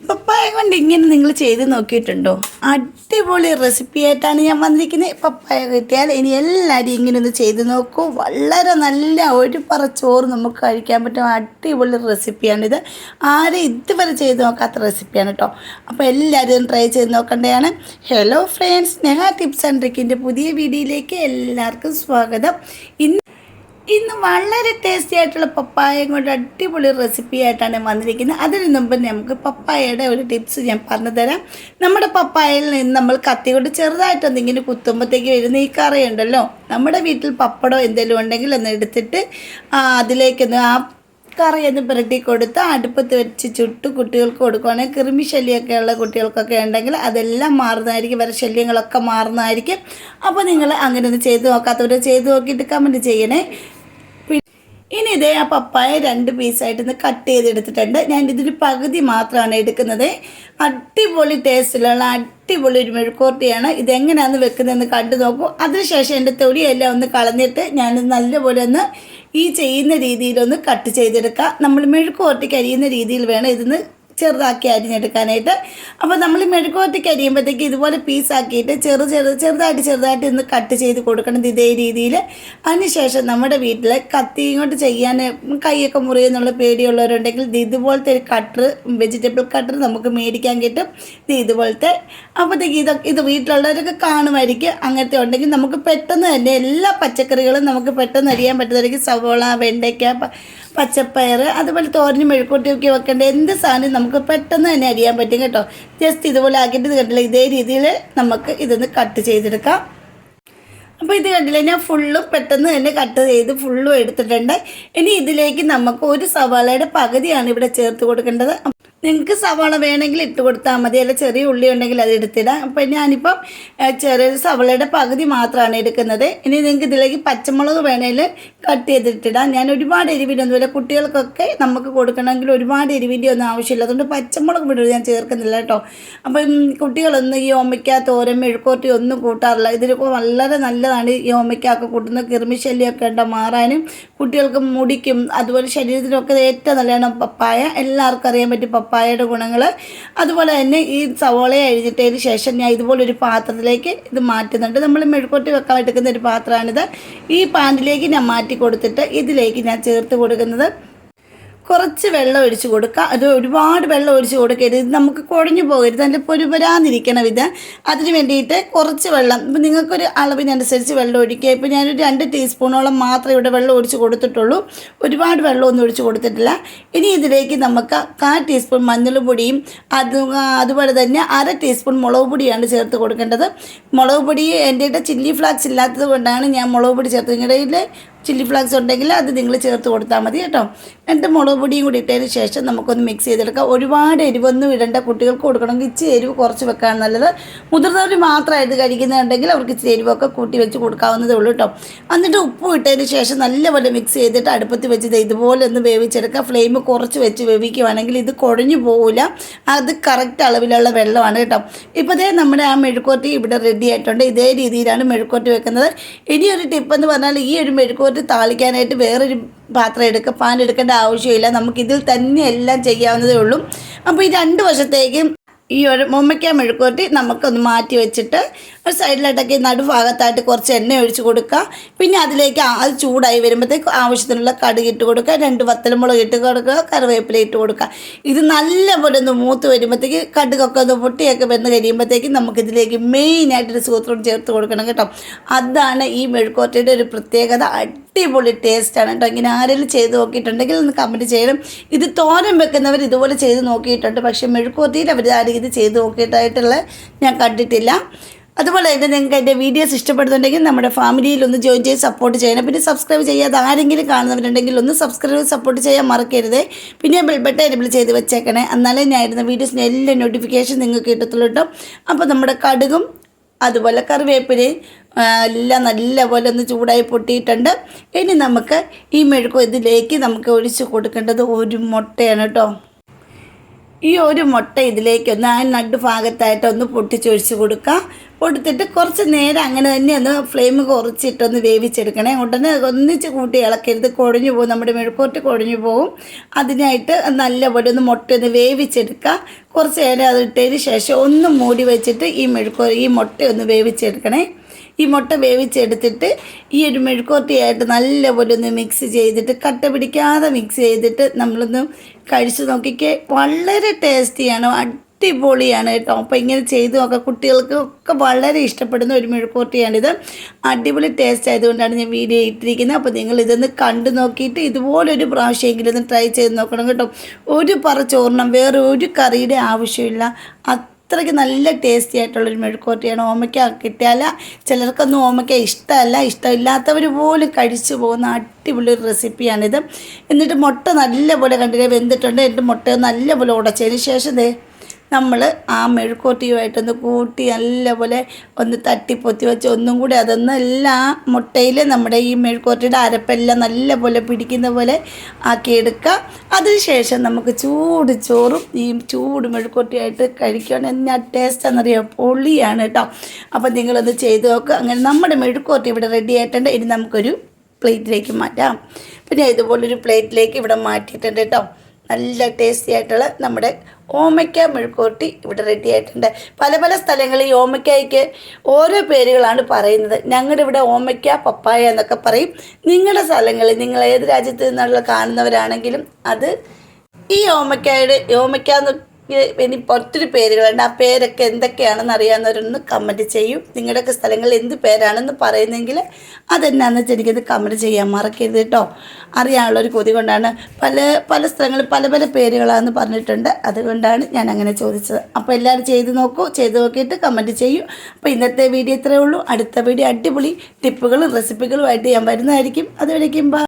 പപ്പായ കൊണ്ട് ഇങ്ങനെ നിങ്ങൾ ചെയ്ത് നോക്കിയിട്ടുണ്ടോ? അടിപൊളി റെസിപ്പി ആയിട്ടാണ് ഞാൻ വന്നിരിക്കുന്നത്. പപ്പായ കിട്ടിയാൽ ഇനി എല്ലാവരും ഇങ്ങനെ ഒന്ന് ചെയ്ത് നോക്കൂ. വളരെ നല്ല ഒരു പറ ചോറ് നമുക്ക് കഴിക്കാൻ പറ്റും. അടിപൊളി റെസിപ്പിയാണിത് ആരും ഇതുവരെ ചെയ്ത് നോക്കാത്ത റെസിപ്പിയാണ് കേട്ടോ അപ്പോൾ എല്ലാവരും ട്രൈ ചെയ്ത് നോക്കേണ്ടതാണ്. Hello friends Sneha tips and ട്രിക്കിന്റെ പുതിയ വീഡിയോയിലേക്ക് എല്ലാവർക്കും സ്വാഗതം. ഇന്ന് ഇന്ന് വളരെ ടേസ്റ്റി ആയിട്ടുള്ള പപ്പായയും കൊണ്ട് അടിപൊളി റെസിപ്പി ആയിട്ടാണ് വന്നിരിക്കുന്നത്. അതിന് മുമ്പ് നമുക്ക് പപ്പായയുടെ ഒരു ടിപ്സ് ഞാൻ പറഞ്ഞു തരാം നമ്മുടെ പപ്പായയിൽ നിന്ന് നമ്മൾ കത്തി കൊണ്ട് ചെറുതായിട്ട് എന്തെങ്കിലും കുത്തുമ്പോഴത്തേക്ക് വരുന്ന ഈ കറിയുണ്ടല്ലോ നമ്മുടെ വീട്ടിൽ പപ്പടോ എന്തെങ്കിലും ഉണ്ടെങ്കിൽ ഒന്ന് എടുത്തിട്ട് അതിലേക്കൊന്ന് ആ കറി ഒന്ന് പുരട്ടി കൊടുത്ത് അടുപ്പത്ത് വെച്ച് ചുട്ട് കുട്ടികൾക്ക് കൊടുക്കുകയാണെങ്കിൽ കൃമി ശല്യമൊക്കെ ഉള്ള കുട്ടികൾക്കൊക്കെ ഉണ്ടെങ്കിൽ അതെല്ലാം മാറുന്നതായിരിക്കും. വരെ ശല്യങ്ങളൊക്കെ മാറുന്നതായിരിക്കും. അപ്പോൾ നിങ്ങൾ അങ്ങനെ ഒന്ന് ചെയ്ത് നോക്കാത്തവർ ചെയ്ത് നോക്കിയിട്ട് കമന്റ് ചെയ്യണേ. ഇനി ഇതേ ആ പപ്പായ രണ്ട് പീസായിട്ട് ഇന്ന് കട്ട് ചെയ്തെടുത്തിട്ടുണ്ട്. ഞാൻ ഇതിന് പകുതി മാത്രമാണ് എടുക്കുന്നത്. അടിപൊളി ടേസ്റ്റിലുള്ള അടിപൊളി ഒരു മെഴുക്കോട്ടിയാണ് ഇതെങ്ങനെയാണ് വെക്കുന്നതെന്ന് കണ്ടു നോക്കൂ. അതിനുശേഷം എന്റെ തൊലിയെല്ലാം ഒന്ന് കളഞ്ഞിട്ട് ഞാൻ നല്ലപോലെ ഒന്ന് ഈ ചെയ്യുന്ന രീതിയിലൊന്ന് കട്ട് ചെയ്തെടുക്കാം. നമ്മൾ മെഴുക്കോട്ടി അരിയുന്ന രീതിയിൽ വേണം ഇതിന്ന് ചെറുതാക്കി അരിഞ്ഞെടുക്കാനായിട്ട്. അപ്പോൾ നമ്മൾ മെഴുകുവരട്ടിക്ക് അരിയുമ്പോഴത്തേക്ക് ഇതുപോലെ പീസാക്കിയിട്ട് ചെറു ചെറു ചെറുതായിട്ട് ചെറുതായിട്ട് ഇന്ന് കട്ട് ചെയ്ത് കൊടുക്കണം ഇതേ രീതിയിൽ അതിനുശേഷം നമ്മുടെ വീട്ടിൽ കത്തി ഇങ്ങോട്ട് ചെയ്യാൻ കൈയൊക്കെ മുറിയെന്നുള്ള പേടിയുള്ളവരുണ്ടെങ്കിൽ ഇത് ഇതുപോലത്തെ ഒരു കട്ടർ വെജിറ്റബിൾ കട്ടർ നമുക്ക് മേടിക്കാൻ കിട്ടും. ഇത് ഇതുപോലത്തെ അപ്പോഴത്തേക്ക് ഇതൊക്കെ ഇത് വീട്ടിലുള്ളവരൊക്കെ കാണുമായിരിക്കും. അങ്ങനത്തെ ഉണ്ടെങ്കിൽ നമുക്ക് പെട്ടെന്ന് തന്നെ എല്ലാ പച്ചക്കറികളും നമുക്ക് പെട്ടെന്ന് അരിയാൻ പറ്റുന്നതായിരിക്കും. സവോള വെണ്ടയ്ക്ക പച്ചപ്പയർ അതുപോലെ തോരനും മെഴുക്കൂട്ടിയൊക്കെ വെക്കേണ്ട എന്ത് സാധനം നമുക്ക് പെട്ടെന്ന് തന്നെ അരിയാൻ പറ്റും കേട്ടോ. ജസ്റ്റ് ഇതുപോലെ ആക്കിയിട്ട് ഇത് കണ്ടില്ല? ഇതേ രീതിയിൽ നമുക്ക് ഇതൊന്ന് കട്ട് ചെയ്തെടുക്കാം. അപ്പോൾ ഇത് കണ്ടില്ല? ഞാൻ ഫുള്ളും പെട്ടെന്ന് തന്നെ കട്ട് ചെയ്ത് ഫുള്ളും എടുത്തിട്ടുണ്ട്. ഇനി ഇതിലേക്ക് നമുക്ക് ഒരു സവാളയുടെ പകുതിയാണ് ഇവിടെ ചേർത്ത് കൊടുക്കേണ്ടത്. നിങ്ങൾക്ക് സവാള വേണമെങ്കിൽ ഇട്ട് കൊടുത്താൽ മതി. അല്ല ചെറിയ ഉള്ളി ഉണ്ടെങ്കിൽ അത് എടുത്തിടാം. അപ്പോൾ ഞാനിപ്പം ചെറിയ സവാളയുടെ പകുതി മാത്രമാണ് എടുക്കുന്നത്. ഇനി നിങ്ങൾക്ക് ഇതിലേക്ക് പച്ചമുളക് വേണമെങ്കിൽ കട്ട് ചെയ്തിട്ടിടാം. ഞാൻ ഒരുപാട് എരിവിന്റെ ഒന്നുമില്ല. കുട്ടികൾക്കൊക്കെ നമുക്ക് കൊടുക്കണമെങ്കിൽ ഒരുപാട് എരിവിന്റെ ഒന്നും ആവശ്യമില്ല. അതുകൊണ്ട് പച്ചമുളക് വിടുക ഞാൻ ചേർക്കുന്നില്ല കേട്ടോ. അപ്പം കുട്ടികളൊന്നും ഈ ഓമയ്ക്ക തോരൻ മെഴുക്കോട്ടി ഒന്നും കൂട്ടാറില്ല. ഇതിലൊക്കെ വളരെ നല്ലതാണ് ഈ ഓമയ്ക്കൊക്കെ കൂട്ടുന്ന കിർമിശല്യമൊക്കെ ഉണ്ടോ മാറാനും കുട്ടികൾക്ക് മുടിക്കും അതുപോലെ ശരീരത്തിനൊക്കെ ഏറ്റവും നല്ലതാണ് പപ്പായ. എല്ലാവർക്കും അറിയാൻ പറ്റും പപ്പായയുടെ ഗുണങ്ങൾ അതുപോലെ തന്നെ ഈ സവോള അഴിഞ്ഞിട്ടതിന് ശേഷം ഞാൻ ഇതുപോലെ ഒരു പാത്രത്തിലേക്ക് ഇത് മാറ്റുന്നുണ്ട്. നമ്മൾ മെഴുക്കോട്ടി വെക്കാൻ എടുക്കുന്ന ഒരു പാത്രമാണിത്. ഈ പാനിലേക്ക് ഞാൻ മാറ്റി കൊടുത്തിട്ട് ഇതിലേക്ക് ഞാൻ ചേർത്ത് കൊടുക്കുന്നത് കുറച്ച് വെള്ളം ഒഴിച്ച് കൊടുക്കുക അത് ഒരുപാട് വെള്ളം ഒഴിച്ച് കൊടുക്കരുത്. നമുക്ക് കുഴഞ്ഞു പോകരുത്. അതിന്റെ പൊരുപരാന്നിരിക്കണം ഇത്. അതിന് വേണ്ടിയിട്ട് കുറച്ച് വെള്ളം. ഇപ്പം നിങ്ങൾക്കൊരു അളവിനനുസരിച്ച് വെള്ളം ഒഴിക്കുക. ഇപ്പോൾ ഞാനൊരു രണ്ട് ടീസ്പൂണോളം മാത്രമേ ഇവിടെ വെള്ളം ഒഴിച്ച് കൊടുത്തിട്ടുള്ളൂ. ഒരുപാട് വെള്ളമൊന്നും ഒഴിച്ച് കൊടുത്തിട്ടില്ല. ഇനി ഇതിലേക്ക് നമുക്ക് കാ ടീസ്പൂൺ മഞ്ഞൾപ്പൊടിയും അത് അതുപോലെ തന്നെ അര ടീസ്പൂൺ മുളക് പൊടിയാണ് ചേർത്ത് കൊടുക്കേണ്ടത്. മുളക് പൊടി എന്റെ ചില്ലി ഫ്ലാക്സ് ഇല്ലാത്തത് കൊണ്ടാണ് ഞാൻ മുളക് പൊടി ചേർത്ത്. നിങ്ങളുടെ ചില്ലി ഫ്ലാക്സ് ഉണ്ടെങ്കിൽ അത് നിങ്ങൾ ചേർത്ത് കൊടുത്താൽ മതി കേട്ടോ. എന്നിട്ട് മുളക് പൊടിയും കൂടി ഇട്ടതിന് ശേഷം നമുക്കൊന്ന് മിക്സ് ചെയ്തെടുക്കാം. ഒരുപാട് എരിവൊന്നും ഇടേണ്ട കുട്ടികൾക്ക് കൊടുക്കണമെങ്കിൽ ഇച്ചിരി എരിവ് കുറച്ച് വെക്കാൻ നല്ലത്. മുതിർന്നവർ മാത്രമായിട്ട് കഴിക്കുന്നുണ്ടെങ്കിൽ അവർക്ക് ഇച്ചിരി എരിവൊക്കെ കൂട്ടി വെച്ച് കൊടുക്കാവുന്നതേ ഉള്ളൂ കേട്ടോ എന്നിട്ട് ഉപ്പ് ഇട്ടതിന് ശേഷം നല്ലപോലെ മിക്സ് ചെയ്തിട്ട് അടുപ്പത്ത് വെച്ച് ഇതുപോലെ ഒന്ന് വേവിച്ചെടുക്കുക ഫ്ലെയിം കുറച്ച് വെച്ച് വേവിക്കുവാണെങ്കിൽ ഇത് കുഴഞ്ഞു പോവില്ല അത് കറക്റ്റ് അളവിലുള്ള വെള്ളമാണ് കേട്ടോ ഇപ്പോൾ ഇതേ നമ്മുടെ ആ മെഴുക്കോട്ടി ഇവിടെ റെഡി ആയിട്ടുണ്ട്. ഇതേ രീതിയിലാണ് മെഴുക്കോട്ടി വെക്കുന്നത്. ഇനിയൊരു ടിപ്പ് എന്ന് പറഞ്ഞാൽ ഈ ഒരു മെഴുക്കോട്ടി താളിക്കാനായിട്ട് വേറൊരു പാത്രം എടുക്കുക പാൻ എടുക്കേണ്ട ആവശ്യമില്ല. നമുക്കിതിൽ തന്നെ എല്ലാം ചെയ്യാവുന്നതേ ഉള്ളൂ. അപ്പോൾ ഈ രണ്ട് വശത്തേക്കും ഈ ഒരു മുമ്മയ്ക്ക മെഴുക്കൂട്ടി നമുക്കൊന്ന് മാറ്റി വെച്ചിട്ട് ഒരു സൈഡിലായിട്ടൊക്കെ നടുഭാഗത്തായിട്ട് കുറച്ച് എണ്ണ ഒഴിച്ച് കൊടുക്കുക. പിന്നെ അതിലേക്ക് അത് ചൂടായി വരുമ്പോഴത്തേക്ക് ആവശ്യത്തിനുള്ള കടുക് ഇട്ട് കൊടുക്കുക. രണ്ട് വത്തലമുളക് ഇട്ട് കൊടുക്കുക. കറിവേപ്പില ഇട്ട് കൊടുക്കുക. ഇത് നല്ലപോലെ ഒന്ന് മൂത്ത് വരുമ്പോഴത്തേക്ക് കടുകൊക്കെ ഒന്ന് പൊട്ടിയൊക്കെ വന്ന് കഴിയുമ്പോഴത്തേക്ക് നമുക്കിതിലേക്ക് മെയിനായിട്ടൊരു സൂത്രം ചേർത്ത് കൊടുക്കണം കേട്ടോ. അതാണ് ഈ മെഴുക്കോറ്റയുടെ ഒരു പ്രത്യേകത. അടിപൊളി ടേസ്റ്റാണ് കേട്ടോ ഇങ്ങനെ ആരെങ്കിലും ചെയ്ത് നോക്കിയിട്ടുണ്ടെങ്കിൽ ഒന്ന് കമന്റ് ചെയ്യണം. ഇത് തോരൻ വെക്കുന്നവർ ഇതുപോലെ ചെയ്ത് നോക്കിയിട്ടുണ്ട്. പക്ഷേ മെഴുക്കുവത്തിയിൽ അവർ ആ രീതി ചെയ്ത് നോക്കിയിട്ടായിട്ടുള്ള ഞാൻ കണ്ടിട്ടില്ല. അതുപോലെ തന്നെ നിങ്ങൾക്ക് എന്റെ വീഡിയോസ് ഇഷ്ടപ്പെടുന്നുണ്ടെങ്കിൽ നമ്മുടെ ഫാമിലിയിൽ ഒന്ന് ജോയിൻ ചെയ്ത് സപ്പോർട്ട് ചെയ്യണം. പിന്നെ സബ്സ്ക്രൈബ് ചെയ്യാതെ ആരെങ്കിലും കാണുന്നവരുണ്ടെങ്കിൽ ഒന്ന് സബ്സ്ക്രൈബ് സപ്പോർട്ട് ചെയ്യാൻ മറക്കരുത്. പിന്നെ ബെൽ ബട്ടൺ എനബിൾ ചെയ്ത് വെച്ചേക്കണേ. എന്നാലേ ഞാൻ ഇരുന്ന വീഡിയോസിന് എല്ലാ നോട്ടിഫിക്കേഷൻ നിങ്ങൾക്ക് കിട്ടത്തുള്ളൂ കേട്ടോ അപ്പോൾ നമ്മുടെ കടുകും അതുപോലെ കറിവേപ്പിലയും എല്ലാം നല്ലപോലെ ഒന്ന് ചൂടായി പൊട്ടിയിട്ടുണ്ട്. ഇനി നമുക്ക് ഈ മെഴുക്ക് ഇതിലേക്ക് നമുക്ക് ഒഴിച്ച് കൊടുക്കേണ്ടത് ഒരു മുട്ടയാണ് കേട്ടോ. ഈ ഒരു മുട്ട ഇതിലേക്ക് ഒന്ന് ആ നടുഭാഗത്തായിട്ട് ഒന്ന് പൊട്ടിച്ചൊഴിച്ച് കൊടുക്കാം. കൊടുത്തിട്ട് കുറച്ച് നേരം അങ്ങനെ തന്നെ ഒന്ന് ഫ്ലെയിം കുറച്ചിട്ടൊന്ന് വേവിച്ചെടുക്കണേ. ഉടനെ ഒന്നിച്ച് കൂട്ടി ഇളക്കരുത്. കുഴഞ്ഞു പോകും. നമ്മുടെ മെഴുക്കോട്ട് കുഴഞ്ഞു പോകും. അതിനായിട്ട് നല്ലപോലെ ഒന്ന് മുട്ട ഒന്ന് വേവിച്ചെടുക്കുക കുറച്ച് നേരം അത് ഇട്ടതിന് ശേഷം ഒന്ന് മൂടി വെച്ചിട്ട് ഈ മെഴുക്കോ ഈ മുട്ട ഒന്ന് വേവിച്ചെടുക്കണേ. ഈ മുട്ട വേവിച്ചെടുത്തിട്ട് ഈ ഒരു മെഴുക്കോട്ടിയായിട്ട് നല്ലപോലെ ഒന്ന് മിക്സ് ചെയ്തിട്ട് കട്ട പിടിക്കാതെ മിക്സ് ചെയ്തിട്ട് നമ്മളൊന്ന് കഴിച്ചു നോക്കിക്കേ. വളരെ ടേസ്റ്റിയാണ് അടിപൊളിയാണ് കേട്ടോ. അപ്പോൾ ഇങ്ങനെ ചെയ്ത് നോക്കാം. കുട്ടികൾക്ക് ഒക്കെ വളരെ ഇഷ്ടപ്പെടുന്ന ഒരു മെഴുക്കോട്ടിയാണിത് അടിപൊളി ടേസ്റ്റ് ആയതുകൊണ്ടാണ് ഞാൻ വീഡിയോ ഇട്ടിരിക്കുന്നത്. അപ്പോൾ നിങ്ങൾ ഇതൊന്ന് കണ്ടു നോക്കിയിട്ട് ഇതുപോലൊരു പ്രാവശ്യമെങ്കിലും ഒന്ന് ട്രൈ ചെയ്ത് നോക്കണം കേട്ടോ. ഒരു പറ ചോറിനും വേറെ ഒരു കറിയുടെ ആവശ്യമില്ല. അത്രയ്ക്ക് നല്ല ടേസ്റ്റി ആയിട്ടുള്ളൊരു മെഴുക്കോട്ടിയാണ് ഓമയ്ക്ക കിട്ടിയാൽ ചിലർക്കൊന്നും ഓമയ്ക്ക ഇഷ്ടമല്ല. ഇഷ്ടമില്ലാത്തവർ പോലും കഴിച്ചു പോകുന്ന അടിപൊളി ഒരു റെസിപ്പിയാണിത് എന്നിട്ട് മുട്ട നല്ലപോലെ കണ്ടില്ലേ? വെന്തിട്ടുണ്ട്. എന്നിട്ട് മുട്ട നല്ലപോലെ ഉടച്ചതിന് ശേഷം ദേ നമ്മൾ ആ മെഴുക്കോട്ടിയുമായിട്ടൊന്ന് കൂട്ടി നല്ലപോലെ ഒന്ന് തട്ടിപ്പൊത്തി വെച്ച് ഒന്നും കൂടി അതൊന്ന് എല്ലാ മുട്ടയിൽ നമ്മുടെ ഈ മെഴുക്കോട്ടിയുടെ അരപ്പെല്ലാം നല്ലപോലെ പിടിക്കുന്ന പോലെ ആക്കിയെടുക്കുക അതിനുശേഷം നമുക്ക് ചൂട് ചോറും ഈ ചൂട് മെഴുക്കോട്ടിയായിട്ട് കഴിക്കുകയാണെങ്കിൽ എന്നാ ടേസ്റ്റാണെന്നറിയാം പൊളിയാണ് കേട്ടോ. അപ്പം നിങ്ങളൊന്ന് ചെയ്ത് നോക്കുക അങ്ങനെ നമ്മുടെ മെഴുക്കോട്ടി ഇവിടെ റെഡി ആയിട്ടുണ്ട്. ഇനി നമുക്കൊരു പ്ലേറ്റിലേക്ക് മാറ്റാം. പിന്നെ ഇതുപോലൊരു പ്ലേറ്റിലേക്ക് ഇവിടെ മാറ്റിയിട്ടുണ്ട് കേട്ടോ. നല്ല ടേസ്റ്റി ആയിട്ടുള്ള നമ്മുടെ ഓമയ്ക്ക മെഴുക്കോട്ടി ഇവിടെ റെഡി ആയിട്ടുണ്ട്. പല പല സ്ഥലങ്ങളിൽ ഓമയ്ക്കായ്ക്ക് ഓരോ പേരുകളാണ് പറയുന്നത്. ഞങ്ങളുടെ ഇവിടെ ഓമയ്ക്ക പപ്പായ എന്നൊക്കെ പറയും. നിങ്ങളുടെ സ്ഥലങ്ങളിൽ നിങ്ങൾ ഏത് രാജ്യത്ത് നിന്നുള്ള കാണുന്നവരാണെങ്കിലും അത് ഈ ഓമയ്ക്കായുടെ ഓമയ്ക്ക എന്ന് ഇനി ഒത്തിരി പേരുകളുണ്ട് ആ പേരൊക്കെ എന്തൊക്കെയാണെന്ന് അറിയാവുന്നവരൊന്ന് കമന്റ് ചെയ്യും. നിങ്ങളുടെയൊക്കെ സ്ഥലങ്ങളിൽ എന്ത് പേരാണെന്ന് പറയുന്നെങ്കിൽ അതെന്നാന്ന് വെച്ചാൽ എനിക്കത് കമന്റ് ചെയ്യാൻ മറക്കരുത് കേട്ടോ. അറിയാനുള്ള ഒരു കൊതി കൊണ്ടാണ്. പല പല സ്ഥലങ്ങളിൽ പല പല പേരുകളാണെന്ന് പറഞ്ഞിട്ടുണ്ട്. അതുകൊണ്ടാണ് ഞാൻ അങ്ങനെ ചോദിച്ചത്. അപ്പോൾ എല്ലാവരും ചെയ്ത് നോക്കൂ. ചെയ്ത് നോക്കിയിട്ട് കമന്റ് ചെയ്യൂ. അപ്പോൾ ഇന്നത്തെ വീഡിയോ ഇത്രയേ ഉള്ളൂ. അടുത്ത വീഡിയോ അടിപൊളി ടിപ്പുകളും റെസിപ്പികളുമായിട്ട് ഞാൻ വരുന്നതായിരിക്കും. അതുവരേക്കും